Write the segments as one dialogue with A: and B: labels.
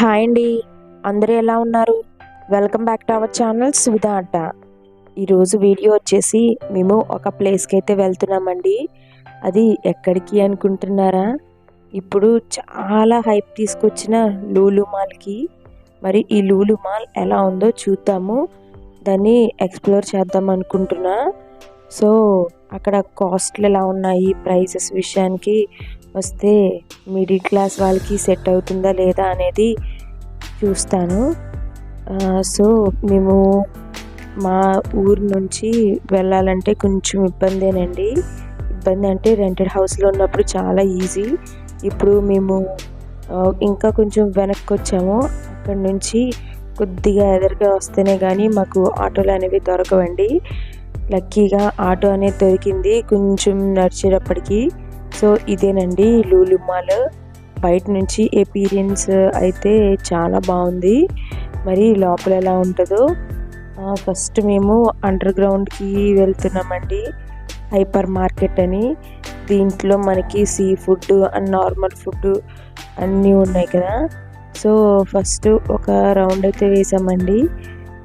A: Hi అండి. అందరూ ఎలా ఉన్నారు? Welcome back to our channel Suvidha అడ్డ ఈరోజు వీడియో వచ్చేసి మేము ఒక ప్లేస్కి అయితే వెళ్తున్నామండి. అది ఎక్కడికి అనుకుంటున్నారా? ఇప్పుడు చాలా హైప్ తీసుకొచ్చిన లూలు మాల్కి మరి ఈ లూలు మాల్ ఎలా ఉందో చూద్దాము. దాన్ని ఎక్స్ప్లోర్ చేద్దాం అనుకుంటున్నా. సో అక్కడ కాస్ట్లు ఎలా ఉన్నాయి? ప్రైసెస్ విషయానికి వస్తే మిడిల్ క్లాస్ వాళ్ళకి సెట్ అవుతుందా లేదా అనేది చూస్తాను. సో మేము మా ఊరు నుంచి వెళ్ళాలంటే కొంచెం ఇబ్బందేనండి. ఇబ్బంది అంటే రెంటెడ్ హౌస్లో ఉన్నప్పుడు చాలా ఈజీ. ఇప్పుడు మేము ఇంకా కొంచెం వెనక్కి వచ్చాము అక్కడ నుంచి కొద్దిగా ఎదురుగా వస్తేనే కానీ మాకు ఆటోలు అనేవి దొరకవండి. లక్కీగా ఆటో అనేది దొరికింది. కొంచెం నడిచేటప్పటికి సో ఇదేనండి లూలు మాల్ బయట నుంచి ఎపీరియన్స్ అయితే చాలా బాగుంది. మరి లోపల ఎలా ఉంటుందో ఫస్ట్ మేము అండర్ గ్రౌండ్కి వెళ్తున్నామండి. హైపర్ మార్కెట్ అని. దీంట్లో మనకి sea food and normal food అన్నీ ఉన్నాయి కదా. సో ఫస్ట్ ఒక రౌండ్ అయితే వేసామండి.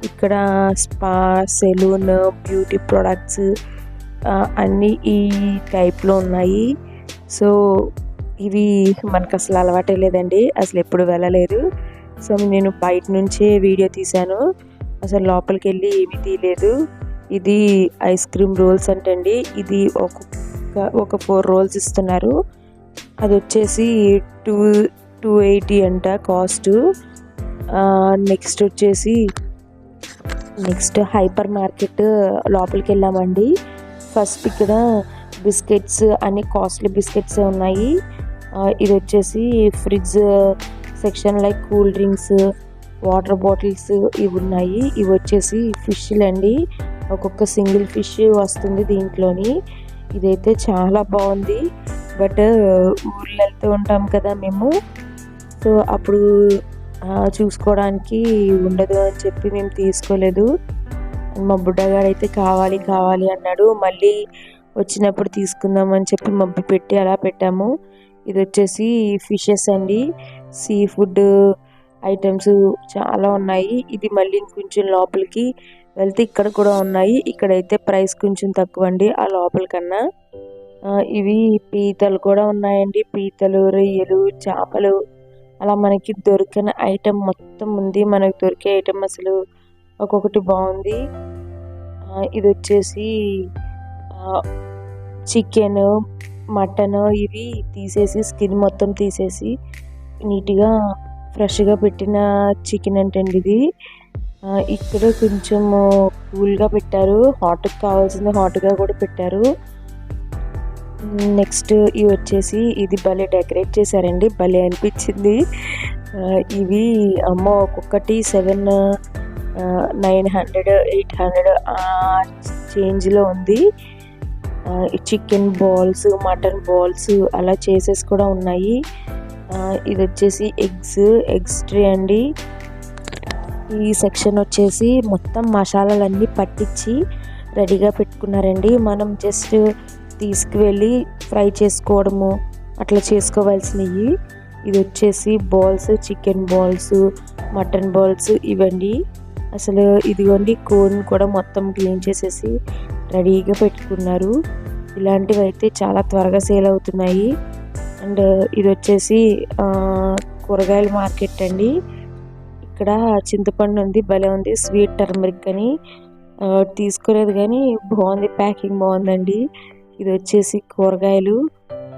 A: ఇక్కడ స్పా సెలూన్ బ్యూటీ ప్రొడక్ట్స్ అన్నీ ఈ టైప్లో ఉన్నాయి. సో ఇవి మనకు అసలు అలవాటే లేదండి. అసలు ఎప్పుడు వెళ్ళలేదు. సో నేను బయట నుంచే వీడియో తీశాను. అసలు లోపలికి వెళ్ళి ఏమీ తీయలేదు. ఇది ఐస్ క్రీమ్ రోల్స్ అంటండి. ఇది ఒక్కొక్క ఒక ఫోర్ రోల్స్ ఇస్తున్నారు. అది వచ్చేసి టూ టూ ఎయిటీ అంట కాస్ట్. నెక్స్ట్ వచ్చేసి నెక్స్ట్ హైపర్ మార్కెట్ లోపలికి వెళ్ళామండి. ఫస్ట్ ఇక్కడ బిస్కెట్స్ అన్ని కాస్ట్లీ బిస్కెట్స్ ఉన్నాయి. ఇది వచ్చేసి fridge section like cool drinks water bottles ఇవి ఉన్నాయి. ఇవి వచ్చేసి ఫిష్లు అండి. ఒక్కొక్క సింగిల్ ఫిష్ వస్తుంది దీంట్లోని. ఇదైతే చాలా బాగుంది. బట్ ఊర్లో వెళ్తూ ఉంటాం కదా మేము. సో అప్పుడు చూసుకోవడానికి ఉండదు అని చెప్పి మేము తీసుకోలేదు. మా బుడ్డగాడు అయితే కావాలి కావాలి అన్నాడు. మళ్ళీ వచ్చినప్పుడు తీసుకుందాం అని చెప్పి మబ్బి పెట్టి అలా పెట్టాము. ఇది వచ్చేసి ఫిషెస్ అండి. సీ ఫుడ్ ఐటమ్స్ చాలా ఉన్నాయి. ఇది మళ్ళీ కొంచెం లోపలికి వెళ్తే ఇక్కడ కూడా ఉన్నాయి. ఇక్కడైతే ప్రైస్ కొంచెం తక్కువ అండి ఆ లోపల కన్నా. ఇవి పీతలు కూడా ఉన్నాయండి. పీతలు రొయ్యలు చేపలు. అలా మనకి దొరికిన ఐటెం మొత్తం ఉంది. మనకు దొరికే ఐటెం అసలు ఒక్కొక్కటి బాగుంది. ఇది వచ్చేసి చికెన్ మటన్ ఇవి తీసేసి స్కిన్ మొత్తం తీసేసి నీట్గా ఫ్రెష్గా పెట్టిన చికెన్ అంటండి ఇది. ఇక్కడ కొంచెం కూల్గా పెట్టారు. హాట్కి కావాల్సింది హాట్గా కూడా పెట్టారు. నెక్స్ట్ ఇవి వచ్చేసి ఇది భలే డెకరేట్ చేశారండి. భలే అనిపించింది. ఇవి అమ్మో ఒక్కొక్కటి seven nine hundred eight hundred చేంజ్లో ఉంది. చికెన్ బాల్స్ మటన్ బాల్స్ అలా చేసేసి కూడా ఉన్నాయి. ఇది వచ్చేసి ఎగ్స్ ఎగ్స్ ట్రే అండి. ఈ సెక్షన్ వచ్చేసి మొత్తం మసాలాలన్నీ పట్టించి రెడీగా పెట్టుకున్నారండి. మనం జస్ట్ తీసుకువెళ్ళి ఫ్రై చేసుకోవడము అట్లా చేసుకోవాల్సినవి. ఇది వచ్చేసి balls chicken balls mutton balls ఇవండి. అసలు ఇదిగోండి కోన్ కూడా మొత్తం క్లీన్ చేసేసి రెడీగా పెట్టుకున్నారు. ఇలాంటివి అయితే చాలా త్వరగా సేల్ అవుతున్నాయి. అండ్ ఇది వచ్చేసి కూరగాయల మార్కెట్ అండి. ఇక్కడ చింతపండు ఉంది భలే ఉంది స్వీట్ టర్మరిక్ అని తీసుకోలేదు కానీ బాగుంది ప్యాకింగ్ బాగుందండి. ఇది వచ్చేసి కూరగాయలు.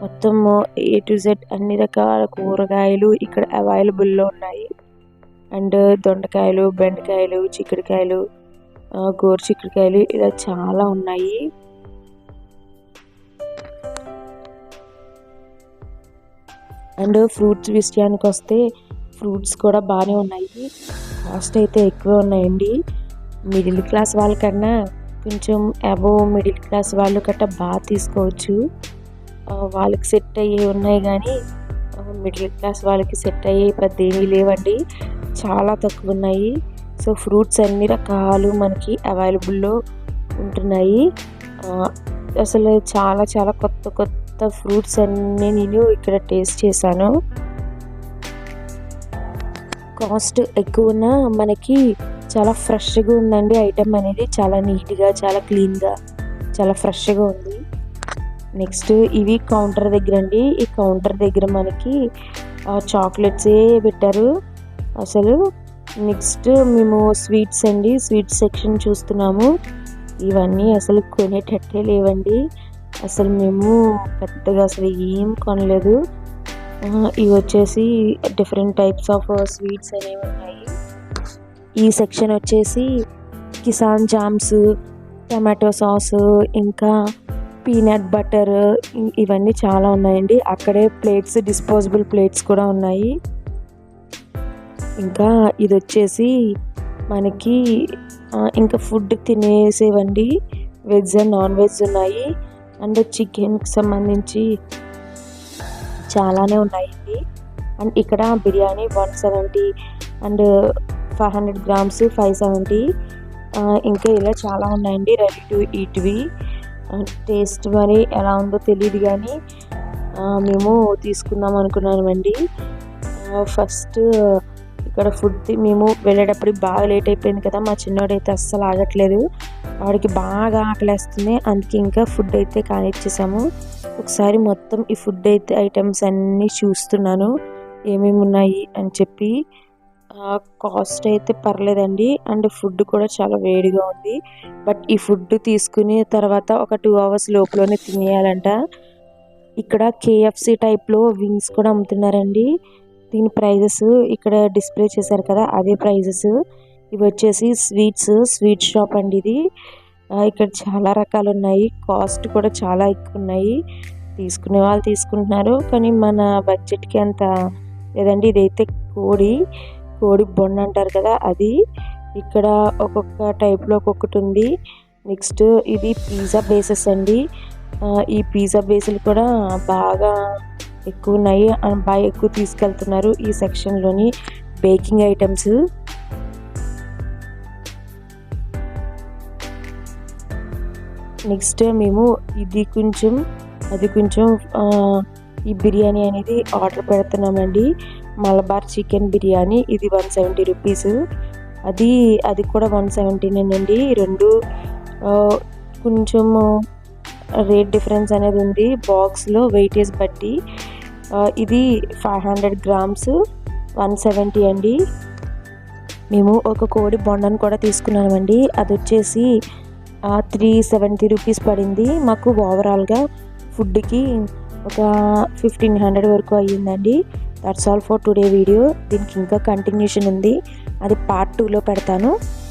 A: మొత్తం ఏ టు జెడ్ అన్ని రకాల కూరగాయలు ఇక్కడ అవైలబుల్లో ఉన్నాయి. అండ్ దొండకాయలు బెండకాయలు చిక్కుడుకాయలు గోరు చిక్కుడుకాయలు ఇలా చాలా ఉన్నాయి. అండ్ ఫ్రూట్స్ విషయానికి వస్తే ఫ్రూట్స్ కూడా బాగానే ఉన్నాయి. కాస్ట్ అయితే ఎక్కువ ఉన్నాయండి. మిడిల్ క్లాస్ వాళ్ళకన్నా కొంచెం అబోవ్ మిడిల్ క్లాస్ వాళ్ళు గట్టా బాగా తీసుకోవచ్చు. వాళ్ళకి సెట్ అయ్యే ఉన్నాయి కానీ మిడిల్ క్లాస్ వాళ్ళకి సెట్ అయ్యే పెద్ద ఏమీ లేవండి. చాలా తక్కువ ఉన్నాయి. సో ఫ్రూట్స్ అన్ని రకాలు మనకి అవైలబుల్లో ఉంటున్నాయి. అసలు చాలా చాలా కొత్త కొత్త ఫ్రూట్స్ అన్నీ నేను ఇక్కడ టేస్ట్ చేశాను. కాస్ట్ ఎక్కువన మనకి చాలా ఫ్రెష్గా ఉందండి. ఐటెం అనేది చాలా నీట్గా చాలా క్లీన్గా చాలా ఫ్రెష్గా ఉంది. నెక్స్ట్ ఇవి కౌంటర్ దగ్గర అండి. ఈ కౌంటర్ దగ్గర మనకి చాక్లెట్సే పెట్టారు. అసలు నెక్స్ట్ మేము స్వీట్స్ అండి. స్వీట్ సెక్షన్ చూస్తున్నాము. ఇవన్నీ అసలు కొనేటట్టే లేవండి. అసలు మేము పెద్దగా అసలు ఏం కొనలేదు. ఇవి వచ్చేసి డిఫరెంట్ టైప్స్ ఆఫ్ స్వీట్స్ అనేవి ఉన్నాయి. ఈ సెక్షన్ వచ్చేసి కిసాన్ జామ్స్ టమాటో సాస్ ఇంకా పీనట్ బటర్ ఇవన్నీ చాలా ఉన్నాయండి. అక్కడే ప్లేట్స్ డిస్పోజబుల్ ప్లేట్స్ కూడా ఉన్నాయి. ఇంకా ఇది వచ్చేసి మనకి ఇంకా ఫుడ్ తినేసేవండి. వెజ్ అండ్ నాన్ వెజ్ ఉన్నాయి. అండ్ చికెన్కి సంబంధించి చాలానే ఉన్నాయండి. అండ్ ఇక్కడ biryani one seventy and five hundred grams five seventy. ఇంకా ఇలా చాలా ఉన్నాయండి. Ready to ఈట్వి. టేస్ట్ మరి ఎలా ఉందో తెలియదు కానీ మేము తీసుకుందాం అనుకున్నామండి. ఫస్ట్ ఇక్కడ ఫుడ్ మేము వెళ్ళేటప్పుడు బాగా లేట్ అయిపోయింది కదా మా చిన్నోడైతే అస్సలు ఆగట్లేదు. వాడికి బాగా ఆకలేస్తుంది అందుకే ఇంకా ఫుడ్ అయితే కానిచ్చేసాము. ఒకసారి మొత్తం ఈ ఫుడ్ అయితే ఐటమ్స్ అన్నీ చూస్తున్నాను ఏమేమి ఉన్నాయి అని చెప్పి. కాస్ట్ అయితే పర్లేదండి అండ్ ఫుడ్ కూడా చాలా వేడిగా ఉంది. బట్ ఈ ఫుడ్ తీసుకునే తర్వాత ఒక టూ అవర్స్ లోపలనే తినేయాలంట. ఇక్కడ కేఎఫ్సి టైప్లో వింగ్స్ కూడా అమ్ముతున్నారండి. దీని ప్రైజెస్ ఇక్కడ డిస్ప్లే చేశారు కదా అదే ప్రైజెస్. ఇవి వచ్చేసి స్వీట్స్ స్వీట్ షాప్ అండి ఇది. ఇక్కడ చాలా రకాలు ఉన్నాయి. కాస్ట్ కూడా చాలా ఎక్కువ ఉన్నాయి. తీసుకునే వాళ్ళు తీసుకుంటున్నారు. కానీ మన బడ్జెట్కి అంత లేదండి. ఇదైతే కోడి కోడి బొండ అంటారు కదా అది. ఇక్కడ ఒక్కొక్క టైప్లో ఒక్కొక్కటి ఉంది. నెక్స్ట్ ఇది పిజ్జా బేసెస్ అండి. ఈ పిజ్జా బేసులు కూడా బాగా ఎక్కువ ఉన్నాయి బాగా ఎక్కువ తీసుకెళ్తున్నారు ఈ సెక్షన్లోని బేకింగ్ ఐటమ్స్. నెక్స్ట్ మేము ఇది కొంచెం అది కొంచెం ఈ బిర్యానీ అనేది ఆర్డర్ పెడుతున్నామండి. మలబార్ చికెన్ బిర్యానీ ఇది వన్ సెవెంటీ రూపీస్. అది అది కూడా వన్ సెవెంటీనేనండి. రెండు కొంచెము రేట్ డిఫరెన్స్ అనేది ఉంది. బాక్స్లో వెయిటేజ్ బట్టి ఇది five hundred grams one seventy అండి. మేము ఒక కోడి బొండను కూడా తీసుకున్నామండి. అది వచ్చేసి త్రీ సెవెంటీ రూపీస్ పడింది. మాకు ఓవరాల్గా ఫుడ్కి ఒక ఫిఫ్టీన్ హండ్రెడ్ వరకు అయ్యిందండి. That's all for today video దీనికి ఇంకా కంటిన్యూషన్ ఉంది. అది పార్ట్ టూలో పెడతాను.